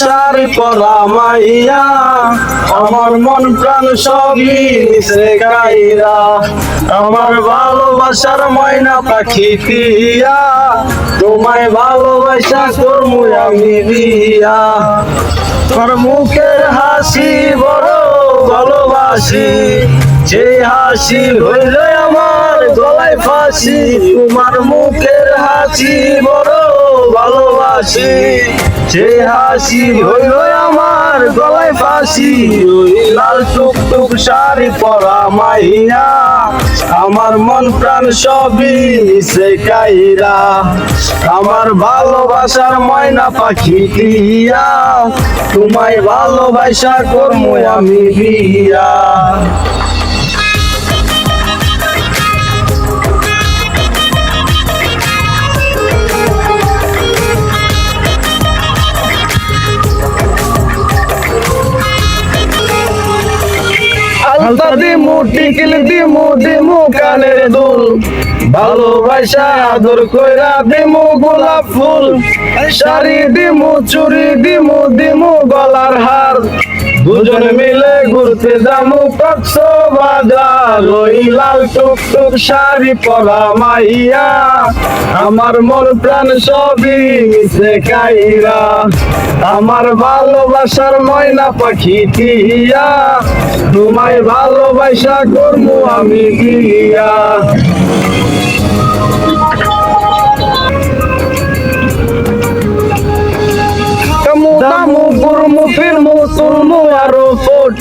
শাড়ি পরা মাইয়া। আমার মন প্রাণ সবই নিচে গাইরা। আমার ভালোবাসার ময়না পাখি টিয়া তোমায় ভালোবাসা করমু আমি বিয়া তোর মুখের হাসি বড় ভালোবাসি। যে হাসি হইল আমার গলায় ফাঁসি। তোমার মুখের হাসি বড় ভালোবাসি। যে হাসি হইল আমার গলায় ফাঁসি লাল টুক টুক শাড়ি পরা মাইয়া। আমার মন প্রাণ সবই সে কাইরা। আমার ভালোবাসার ময়না পাখি দিয়া, তোমায় ভালোবাসা করমু আমি বিয়া টিকিল দিমু দিমু কানের দুল। ভালোবাসা আদর কইরা দিমু গোলাপ ফুল। শাড়ি দিমু চুরি দিমু দিমু গলার হার। দুজন মিলে ঘুরতে যামু কক্স বাজার ওই লাল টুক টুক শাড়ি পরা মাইয়া, আমার মন প্রাণ সবই মিশে কাইরা। আমার ভালোবাসার ময়না পাখি টিয়া, তোমায় ভালোবাসা করব আমি কামু দামু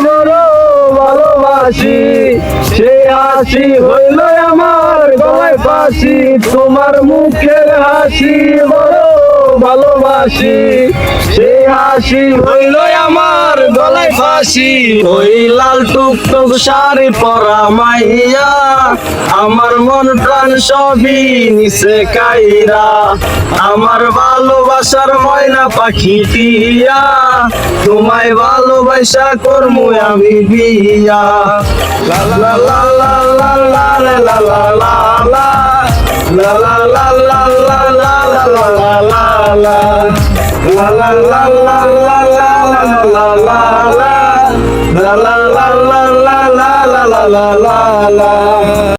বড় ভালোবাসি আমার তোমার মুখের হাসি বড় ভালোবাসি সে হাসি হইল আমার গলায় ফাঁসি ওই লাল পরা মাইয়া আমার মন প্রাণ সবই নিচে কাইরা আমার ভালোবাসার ময়না পাখি টিয়া তোমায় ভালোবাসা করমু আমি বিয়া লা লা লা লা লা লা রে লা লা লা লা লা লা লা লা লা লা লা লা লা লা লা La la la la la la la